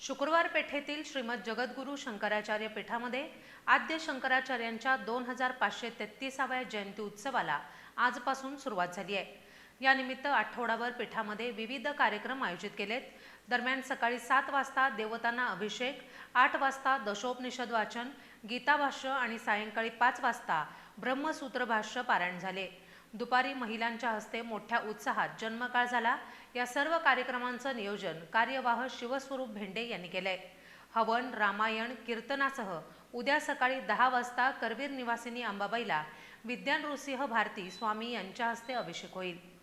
शुक्रवार पेठेतील श्रीमद जगद्गुरू शंकराचार्य पीठामध्ये आद्य शंकराचार्यांच्या दोन हजार पाचशे तेहतीसाव्या जयंती उत्सवाला आजपासून सुरुवात झाली आहे. यानिमित्त आठवडाभर पीठामध्ये विविध कार्यक्रम आयोजित केलेत. दरम्यान सकाळी सात वाजता देवतांना अभिषेक आठ वाजता दशोपनिषद वाचन गीताभाष्य आणि सायंकाळी पाच वाजता ब्रह्मसूत्रभाष्य पारायण झाले. दुपारी महिलांच्या हस्ते मोठ्या उत्साहात जन्मकाळ झाला. या सर्व कार्यक्रमांचं नियोजन कार्यवाह शिवस्वरूप भेंडे यांनी केलंय. हवन रामायण कीर्तनासह उद्या सकाळी दहा वाजता करवीर निवासिनी अंबाबाईला विद्यान नृसिंह भारती स्वामी यांच्या हस्ते अभिषेक होईल.